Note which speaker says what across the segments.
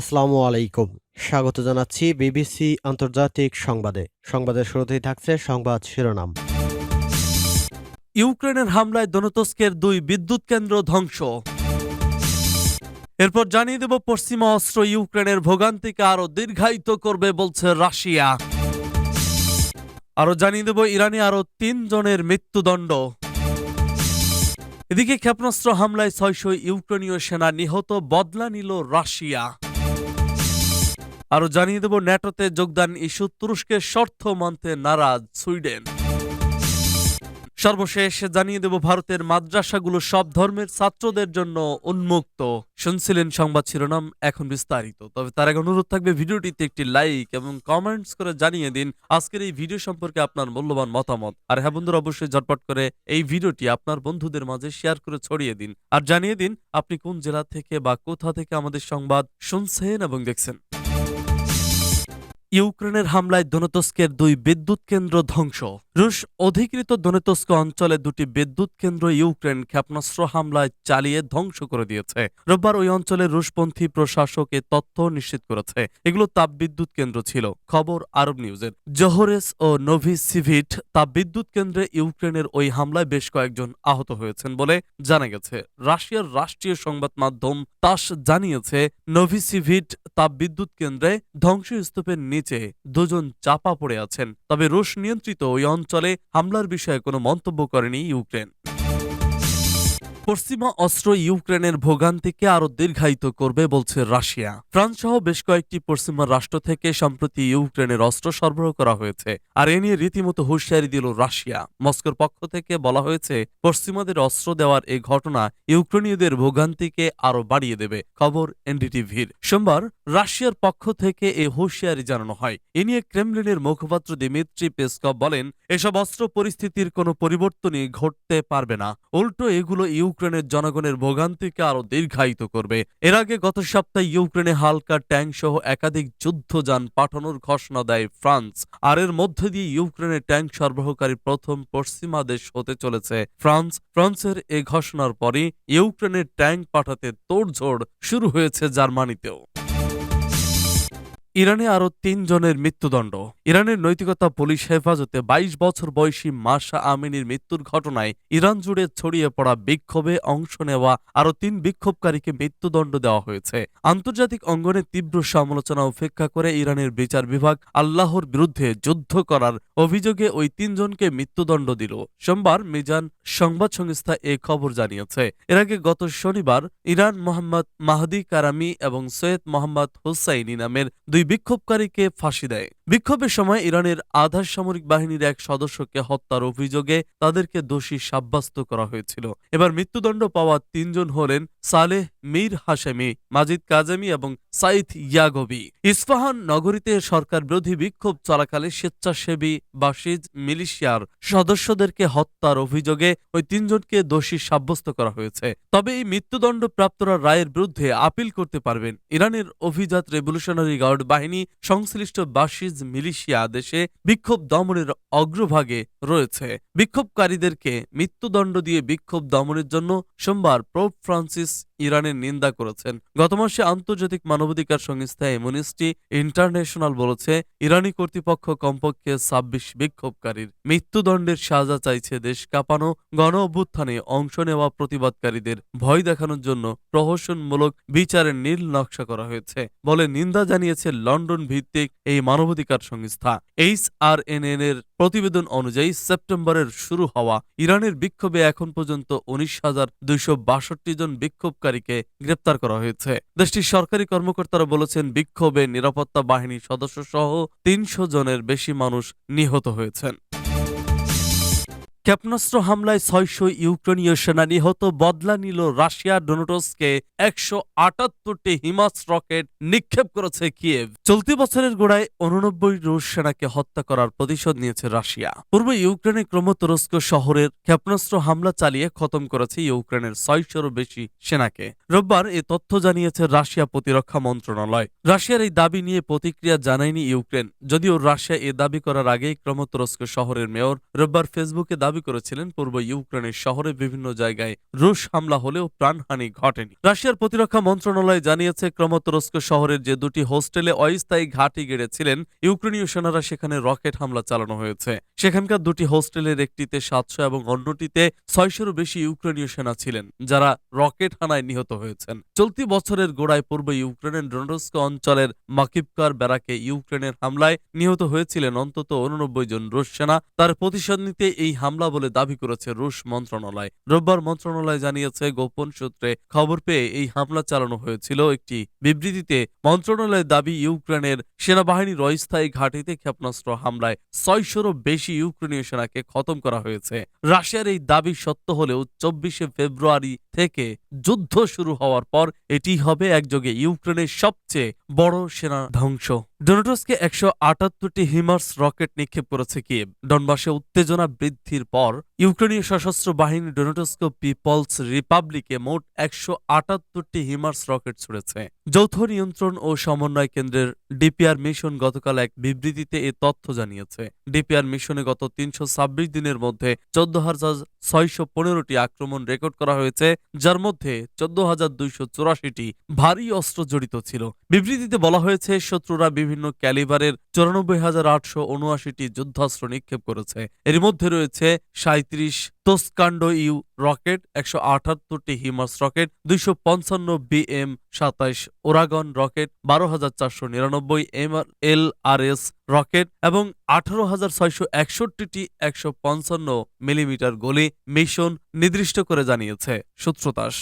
Speaker 1: আসসালামু আলাইকুম। স্বাগত জানাচ্ছি বিবিসি আন্তর্জাতিক সংবাদে। সংবাদের শুরুতেই থাকছে সংবাদ শিরোনাম।
Speaker 2: ইউক্রেনের হামলায় দনতস্কের দুই বিদ্যুৎ কেন্দ্র ধ্বংস। এরপর জানিয়ে দেব, পশ্চিমা অস্ত্র ইউক্রেনের ভোগান্তিকে আরও দীর্ঘায়িত করবে বলছে রাশিয়া। আরও জানিয়ে দেব, ইরানে আরও তিন জনের মৃত্যুদণ্ড। এদিকে ক্ষেপণাস্ত্র হামলায় ছয়শো ইউক্রেনীয় সেনা নিহত, বদলা নিল রাশিয়া। আরও জানিয়ে দেব, ন্যাটোতে যোগদান ইস্যু তুরস্কের শর্ত মানতে নারাজ সুইডেন। সর্বশেষ জানিয়ে দেব, ভারতের মাদ্রাসাগুলো সব ধর্মের ছাত্রদের জন্য উন্মুক্ত। শুনছিলেন সংবাদ শিরোনাম এখন বিস্তারিত। তবে তার আগে অনুরোধ থাকবে, ভিডিওটিতে একটি লাইক এবং কমেন্টস করে জানিয়ে দিন আজকের এই ভিডিও সম্পর্কে আপনার মূল্যবান মতামত। আর হ্যাঁ বন্ধুরা, অবশ্যই ঝটপট করে এই ভিডিওটি আপনার বন্ধুদের মাঝে শেয়ার করে ছড়িয়ে দিন। আর জানিয়ে দিন, আপনি কোন জেলা থেকে বা কোথা থেকে আমাদের সংবাদ শুনছেন এবং দেখছেন। ইউক্রেনের হামলায় দনতস্কের দুই বিদ্যুৎ কেন্দ্র ধ্বংস। রুশ অধিকৃত দোনেতস্ক অঞ্চলে দুটি বিদ্যুৎ কেন্দ্র ইউক্রেন ক্ষেপণাস্ত্র হামলায় চালিয়ে ধ্বংস করে দিয়েছে। রোববার ওই অঞ্চলে রুশপন্থী প্রশাসক এ তথ্য নিশ্চিত করেছে। এগুলো তাপবিদ্যুৎ কেন্দ্র ছিল, খবর আরব নিউজের। জোহরেস ও নোভিসিভিট তাপবিদ্যুৎ কেন্দ্রে ইউক্রেনের ওই হামলায় বেশ কয়েকজন আহত হয়েছেন বলে জানা গেছে। রাশিয়ার রাষ্ট্রীয় সংবাদ মাধ্যম তাস জানিয়েছে, নোভিসিভিট তাপবিদ্যুৎ কেন্দ্রে ধ্বংসস্তূপের নিচে দুজন চাপা পড়ে আছেন। তবে রুশ নিয়ন্ত্রিত ওই অঞ্চলে হামলার বিষয়ে কোনো মন্তব্য করেনি ইউক্রেন। পশ্চিমা অস্ত্র ইউক্রেনের ভোগান্তিকে আরও দীর্ঘায়িত করবে বলছে রাশিয়া। ফ্রান্স সহ বেশ কয়েকটি পশ্চিমা রাষ্ট্র থেকে সম্প্রতি ইউক্রেনের অস্ত্র সরবরাহ করা হয়েছে, আর এ নিয়ে রীতিমতো হুঁশিয়ারি দিল রাশিয়া। মস্কোর পক্ষ থেকে বলা হয়েছে, পশ্চিমাদের অস্ত্র দেওয়ার এই ঘটনা ইউক্রেনীয়দের ভোগান্তিকে আরও বাড়িয়ে দেবে, খবর এনডিটিভির। সোমবার রাশিয়ার পক্ষ থেকে এ হুঁশিয়ারি জানানো হয়। এ নিয়ে ক্রেমলিনের মুখপাত্র দিমিত্রি পেসকভ বলেন, এসব অস্ত্র পরিস্থিতির কোনো পরিবর্তনই ঘটতে পারবে না। উল্টো এগুলো ইউক্রেনের জনগণের ভোগান্তিকে আরও দীর্ঘায়িত করবে। এর আগে গত সপ্তাহে ইউক্রেনে হালকা ট্যাঙ্ক সহ একাধিক যুদ্ধযান পাঠানোর ঘোষণা দেয় ফ্রান্স। আর এর মধ্য দিয়ে ইউক্রেনে ট্যাঙ্ক সরবরাহকারী প্রথম পশ্চিমা দেশ হতে চলেছে। ফ্রান্স, ফ্রান্সের এ ঘোষণার পরই ইউক্রেনের ট্যাঙ্ক পাঠাতে তোড়ঝোড় শুরু হয়েছে জার্মানিতেও। ইরানে আরও তিনজনের মৃত্যুদণ্ড। ইরানের নৈতিকতা পুলিশ হেফাজতে ২২ বছর বয়সী মাসা আমিনীর মৃত্যুর ঘটনায় ইরান জুড়ে ছড়িয়ে পড়া বিক্ষোভে অংশ নেওয়া আরও তিন বিক্ষোভকারীকে মৃত্যুদণ্ড দেওয়া হয়েছে। আন্তর্জাতিক অঙ্গনে তীব্র সমালোচনা উপেক্ষা করে ইরানের বিচার বিভাগ আল্লাহর বিরুদ্ধে যুদ্ধ করার অভিযোগে ওই তিনজনকে মৃত্যুদণ্ড দিল। সোমবার মিজান সংবাদ সংস্থা এ খবর জানিয়েছে। এর আগে গত শনিবার ইরান মোহাম্মদ মাহদি কারামি এবং সৈয়দ মোহাম্মদ হুসাইনি নামের দুই বিক্ষোভকারীকে ফাঁসি দেয়। বিক্ষোভের সময় ইরানের আধার সামরিক বাহিনীর এক সদস্যকে হত্যার অভিযোগে তাদেরকে দোষী সাব্যস্ত করা হয়েছিল। এবার মৃত্যুদণ্ড পাওয়া তিনজন হলেন সালেহ মীর হাশেমি, মাজিদ কাজেমি এবং সাইদ ইয়াগবি। ইস্পাহান নগরীতে সরকার বিরোধী বিক্ষোভ চলাকালে স্বেচ্ছাসেবী বাসিজ মিলিশিয়ার সদস্যদেরকে হত্যার অভিযোগে ওই তিনজনকে দোষী সাব্যস্ত করা হয়েছে। তবে এই মৃত্যুদণ্ড প্রাপ্তরা রায়ের বিরুদ্ধে আপিল করতে পারবেন। ইরানের অভিজাত রেভলিউশনারি গার্ড বাহিনী সংশ্লিষ্ট বাসিজ মিলিশিয়া দেশে বিক্ষোভ দমনের অগ্রভাগে রয়েছে। বিক্ষোভকারীদেরকে মৃত্যুদণ্ড দিয়ে বিক্ষোভ দমনের জন্য সোমবার পোপ ফ্রান্সিস ইরানের নিন্দা করেছেন। গত মাসে আন্তর্জাতিক মানবাধিকার সংস্থা এমনিস্টি ইন্টারন্যাশনাল বলেছে, ইরানি কর্তৃপক্ষ কমপক্ষে ছাব্বিশ বিক্ষোভকারীর মৃত্যুদণ্ডের সাজা চাইছে দেশ কাঁপানো গণ অভ্যুত্থানে অংশ নেওয়া প্রতিবাদকারীদের ভয় দেখানোর জন্য প্রহসনমূলক বিচারের নীল নকশা করা হয়েছে বলে নিন্দা জানিয়েছে লন্ডন ভিত্তিক এই মানবাধিকার সংস্থা। এইচ আর এন এর প্রতিবেদন অনুযায়ী সেপ্টেম্বরের শুরু হওয়া ইরানের বিক্ষোভে এখন পর্যন্ত উনিশ হাজার দুইশো বাষট্টি জন বিক্ষোভকারীকে গ্রেপ্তার করা হয়েছে। দেশটির সরকারি কর্মকর্তারা বলেছেন, বিক্ষোভে নিরাপত্তা বাহিনীর সদস্য সহ তিনশো জনের বেশি মানুষ নিহত হয়েছেন। ক্ষেপণাস্ত্র হামলায় ছয়শো ইউক্রেনীয় সেনা নিহত, বদলা নিল রাশিয়া ডোনোটসকে একশো আটাত্তরটি হিমাস রকেট নিক্ষেপ করেছে কিয়েভ। চলতি বছরের গোড়ায় উননব্বই রুশ সেনাকে হত্যা করার প্রতিশোধ নিয়েছে রাশিয়া। পূর্ব ইউক্রেনে ক্রমতুরস্ক শহরের ক্ষেপণাস্ত্র হামলা চালিয়ে খতম করেছে ইউক্রেনের ছয়শোরও বেশি সেনাকে। রোববার এ তথ্য জানিয়েছে রাশিয়া প্রতিরক্ষা মন্ত্রণালয়। রাশিয়ার এই দাবি নিয়ে প্রতিক্রিয়া জানায়নি ইউক্রেন, যদিও রাশিয়া এ দাবি করার আগেই ক্রমতুরস্ক শহরের মেয়র রোববার ফেসবুকে দাবি দাবি করেছিলেন, পূর্ব ইউক্রেনের শহরে বিভিন্ন জায়গায় রুশ হামলা হলেও প্রাণহানি ঘটেনি। রাশিয়ার প্রতিরক্ষা মন্ত্রণালয় জানিয়েছে, ক্রমতুরস্ক শহরের যে দুটি হোস্টেলে অস্থায়ী ঘাঁটি গেড়েছিলেন, ইউক্রেনীয় সেনারা সেখানে রকেট হামলা চালানো হয়েছে। সেখানকার দুটি হোস্টেলের একটিতে সাতশো এবং অন্যটিতে ছয়শোরও বেশি ইউক্রেনীয় সেনা ছিলেন, যারা রকেট হানায় নিহত হয়েছেন। চলতি বছরের গোড়ায় পূর্ব ইউক্রেনের ডোনস্ক অঞ্চলের মাকিবকার ব্যারাকে ইউক্রেনের হামলায় নিহত হয়েছিলেন অন্তত উননব্বই জন রুশ সেনা। তার প্রতিশোধ নিতে এই হামলা বলে দাবি করেছে রুশ মন্ত্রণালয়। রোববার মন্ত্রণালয় জানিয়েছে, গোপন সূত্রে খবর পেয়ে এই হামলা চালানো হয়েছিল একটি বিবৃতিতে। মন্ত্রণালয়ের দাবি, ইউক্রেনের সেনাবাহিনীর অস্থায়ী ঘাঁটিতে ক্ষেপণাস্ত্র হামলায় ছয়শোরও বেশি ইউক্রেনীয় সেনাকে খতম করা হয়েছে। রাশিয়ার এই দাবি সত্য হলেও চব্বিশে ফেব্রুয়ারি থেকে যুদ্ধ শুরু হওয়ার পর এটি হবে একযোগে ইউক্রেনের সবচেয়ে বড় সেনা ধ্বংস। ডোনাটসকে একশো আটাত্তরটি হিমার্স রকেট নিক্ষেপ করেছে কিয়েভ। ডনবাসে উত্তেজনা বৃদ্ধির পর ইউক্রেনীয় সশস্ত্র বাহিনী ডোনাটস্কো পিপলস রিপাবলিকে মোট একশো আটাত্তরটি হিমার্স রকেট ছুড়েছে। যৌথ নিয়ন্ত্রণ ও সমন্বয় কেন্দ্রের ডিপিআর মিশন গতকাল এক বিবৃতিতে এ তথ্য জানিয়েছে। ডিপিআর মিশনে গত তিনশো ছাব্বিশ দিনের মধ্যে চোদ্দ হাজার ছয়শো পনেরোটি আক্রমণ রেকর্ড করা হয়েছে, যার মধ্যে চোদ্দ হাজার দুইশো চুরাশিটি ভারী অস্ত্র জড়িত ছিল। বিবৃতিতে বলা হয়েছে, শত্রুরা বিভিন্ন ক্যালিবারের চৌরানব্বই হাজার আটশো উনআশিটি যুদ্ধাস্ত্র নিক্ষেপ করেছে। এর মধ্যে রয়েছে সাঁত্রিশ তোস্কান্ডো ইউ রকেট একশো আটাত্তরটি হিমাস রকেট দুইশো পঞ্চান্ন বিএম সাতাইশ ওরাগন রকেট বারো হাজার চারশো নিরানব্বই M L R S rocket এবং আঠারো হাজার ছয়শো একষট্টিটি একশো পঞ্চান্ন মিলিমিটার গলি মিশন নির্দিষ্ট করে জানিয়েছে সূত্রতাস।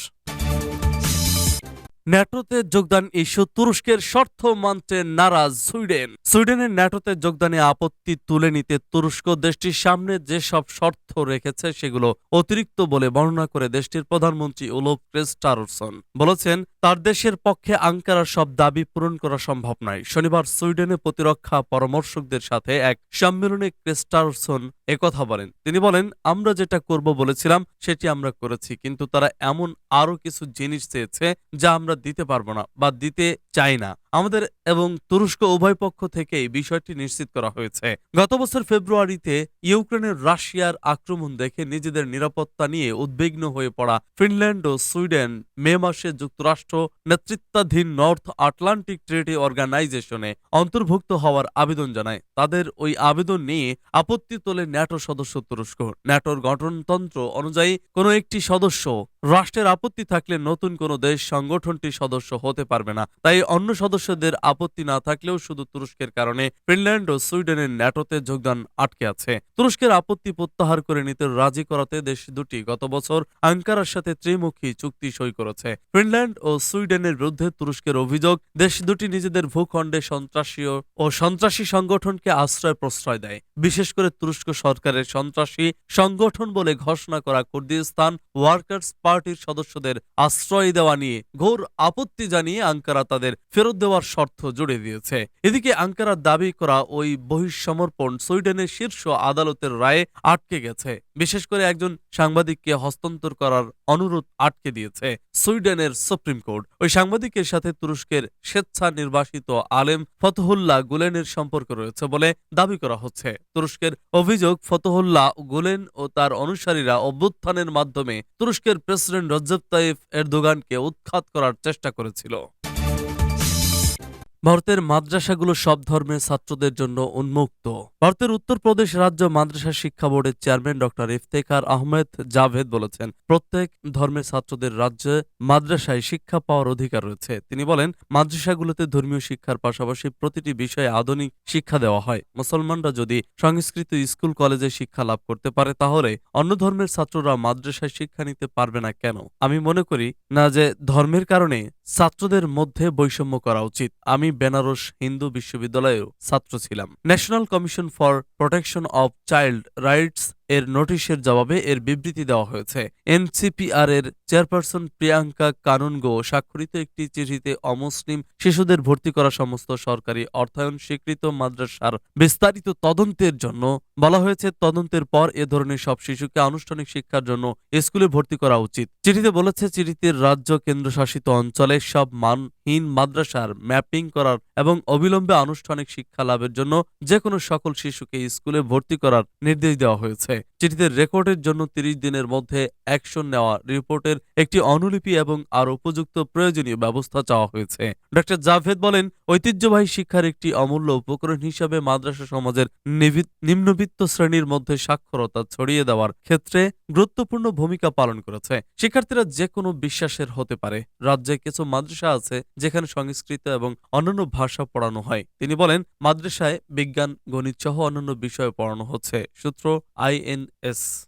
Speaker 2: ন্যাটোতে যোগদান ইস্যু তুরস্কের শর্ত মানতে নারাজ সুইডেন। সুইডেনের ন্যাটোতে যোগদানে আপত্তি তুলে নিতে তুরস্ক দেশটির সামনে যেসব শর্ত রেখেছে সেগুলো অতিরিক্ত বলে বর্ণনা করে দেশটির প্রধানমন্ত্রী ওলোভ ক্রেস্টারসন বলেছেন তার দেশের পক্ষে আঙ্কারার সব দাবি পূরণ করা সম্ভব নয়। শনিবার সুইডেনে প্রতিরক্ষা পরামর্শকদের সাথে এক সম্মেলনে ক্রিস্টারসন একথা বলেন। তিনি বলেন, আমরা যেটা করব বলেছিলাম, সেটি আমরা করেছি, কিন্তু তারা এমন আরও কিছু জিনিস চেয়েছে যা আমরা দিতে পারব না বা দিতে চাই না। আমাদের এবং তুরস্ক উভয় পক্ষ থেকেই বিষয়টি নিশ্চিত করা হয়েছে। গত বছর ফেব্রুয়ারিতে ইউক্রেনের রাশিয়ার আক্রমণ দেখে নিজেদের নিরাপত্তা নিয়ে উদ্বিগ্ন হয়ে পড়া ফিনল্যান্ড ও সুইডেন মে মাসে যুক্তরাষ্ট্র নেতৃত্বাধীন নর্থ আটলান্টিক ট্রেডি অর্গানাইজেশনে অন্তর্ভুক্ত হওয়ার আবেদন জানায়। তাদের ওই আবেদন নিয়ে আপত্তি তোলে ন্যাটো সদস্য তুরস্ক। ন্যাটোর গঠনতন্ত্র অনুযায়ী কোনো একটি সদস্য রাষ্ট্রের আপত্তি থাকলে নতুন কোনো দেশ সংগঠনটি সদস্য হতে পারবে না। তাই অন্য সদস্যদের আপত্তি না থাকলেও শুধু তুরস্কের কারণে ফিনল্যান্ড ও সুইডেনের ন্যাটোতে যোগদান আটকে আছে। তুরস্কের আপত্তি প্রত্যাহার করে নিতে রাজি করাতে দেশ দুটি গত বছর আঙ্কারার সাথে ত্রিমুখী চুক্তি সই করেছে। ফিনল্যান্ড ও সুইডেনের বিরুদ্ধে তুরস্কের অভিযোগ, দেশ দুটি নিজেদের ভূখণ্ডে সন্ত্রাসী ও- ও সন্ত্রাসী সংগঠনকে আশ্রয় প্রশ্রয় দেয়। বিশেষ করে তুরস্ক সরকারের সন্ত্রাসী সংগঠন বলে ঘোষণা করা কুর্দিস্তান ওয়ার্কার্স পার্টির সদস্যদের আশ্রয় দেওয়া নিয়ে ঘোর আপত্তি জানিয়ে আঙ্কারা তাদের ফেরত দেওয়ার শর্ত জুড়ে দিয়েছে। এদিকে আঙ্কারার দাবি করা ওই বহিঃসমর্পণ সুইডেনের শীর্ষ আদালতের রায়ে আটকে গেছে। বিশেষ করে একজন সাংবাদিককে হস্তান্তর করার অনুরোধ আটকে দিয়েছে সুইডেনের সুপ্রিম কোর্ট। ওই সাংবাদিকের সাথে তুরস্কের স্বেচ্ছা নির্বাসিত আলেম ফতহুল্লাহ গুলেনের সম্পর্ক রয়েছে বলে দাবি করা হচ্ছে। তুরস্কের অভিযোগ, ফতহুল্লাহ গুলেন ও তার অনুসারীরা অভ্যুত্থানের মাধ্যমে তুরস্কের প্রেসিডেন্ট রজ্জব তাইফ এরদোগানকে উৎখাত করার চেষ্টা করেছিল। ভারতের মাদ্রাসাগুলো সব ধর্মের ছাত্রদের জন্য উন্মুক্ত। ভারতের উত্তরপ্রদেশ রাজ্য মাদ্রাসা শিক্ষা বোর্ডের চেয়ারম্যান ডক্টর ইফতেখার আহমেদ জাভেদ বলেছেন, প্রত্যেক ধর্মের ছাত্রদের রাজ্যে মাদ্রাসায় শিক্ষা পাওয়ার অধিকার রয়েছে। তিনি বলেন, মাদ্রাসাগুলোতে ধর্মীয় শিক্ষার পাশাপাশি প্রতিটি বিষয়ে আধুনিক শিক্ষা দেওয়া হয়। মুসলমানরা যদি সংস্কৃত স্কুল, কলেজে শিক্ষা লাভ করতে পারে, তাহলে অন্য ধর্মের ছাত্ররা মাদ্রাসায় শিক্ষা নিতে পারবে না কেন? আমি মনে করি না যে ধর্মের কারণে ছাত্রদের মধ্যে বৈষম্য করা উচিত। আমি বেনারস হিন্দু বিশ্ববিদ্যালয়েও ছাত্র ছিলাম। National commission for protection of child rights এর নোটিশের জবাবে এর বিবৃতি দেওয়া হয়েছে। এনসিপিআর এর চেয়ারপারসন প্রিয়াঙ্কা কানুনগো স্বাক্ষরিত একটি চিঠিতে অমুসলিম শিশুদের ভর্তি করা সমস্ত সরকারি অর্থায়ন স্বীকৃত মাদ্রাসার বিস্তারিত তদন্তের জন্য বলা হয়েছে, তদন্তের পর এ ধরনের সব শিশুকে আনুষ্ঠানিক শিক্ষার জন্য স্কুলে ভর্তি করা উচিত। চিঠিতে বলেছে, চিঠিতে রাজ্য কেন্দ্রশাসিত অঞ্চলে সব মানহীন মাদ্রাসার ম্যাপিং করার এবং অবিলম্বে আনুষ্ঠানিক শিক্ষা লাভের জন্য যে কোনো সকল শিশুকে স্কুলে ভর্তি করার নির্দেশ দেওয়া হয়েছে। চিঠিতে রেকর্ডের জন্য তিরিশ দিনের মধ্যে অ্যাকশন নেওয়া রিপোর্টের একটি অনুলিপি এবং আর উপযুক্ত প্রয়োজনীয় ব্যবস্থা চাওয়া হয়েছে। ডক্টর জাভেদ বলেন, ঐতিহ্যবাহী শিক্ষার একটি অমূল্য উপকরণ হিসাবে মাদ্রাসা সমাজের নিম্নবিত্ত শ্রেণির মধ্যে সাক্ষরতা ছড়িয়ে দেওয়ার ক্ষেত্রে গুরুত্বপূর্ণ ভূমিকা পালন করেছে। শিক্ষার্থীরা যে কোনো বিশ্বাসের হতে পারে। রাজ্যে কিছু মাদ্রাসা আছে যেখানে সংস্কৃত এবং অন্যান্য ভাষা পড়ানো হয়। তিনি বলেন, মাদ্রাসায় বিজ্ঞান, গণিত সহ অন্যান্য বিষয় পড়ানো হচ্ছে। সূত্র in es.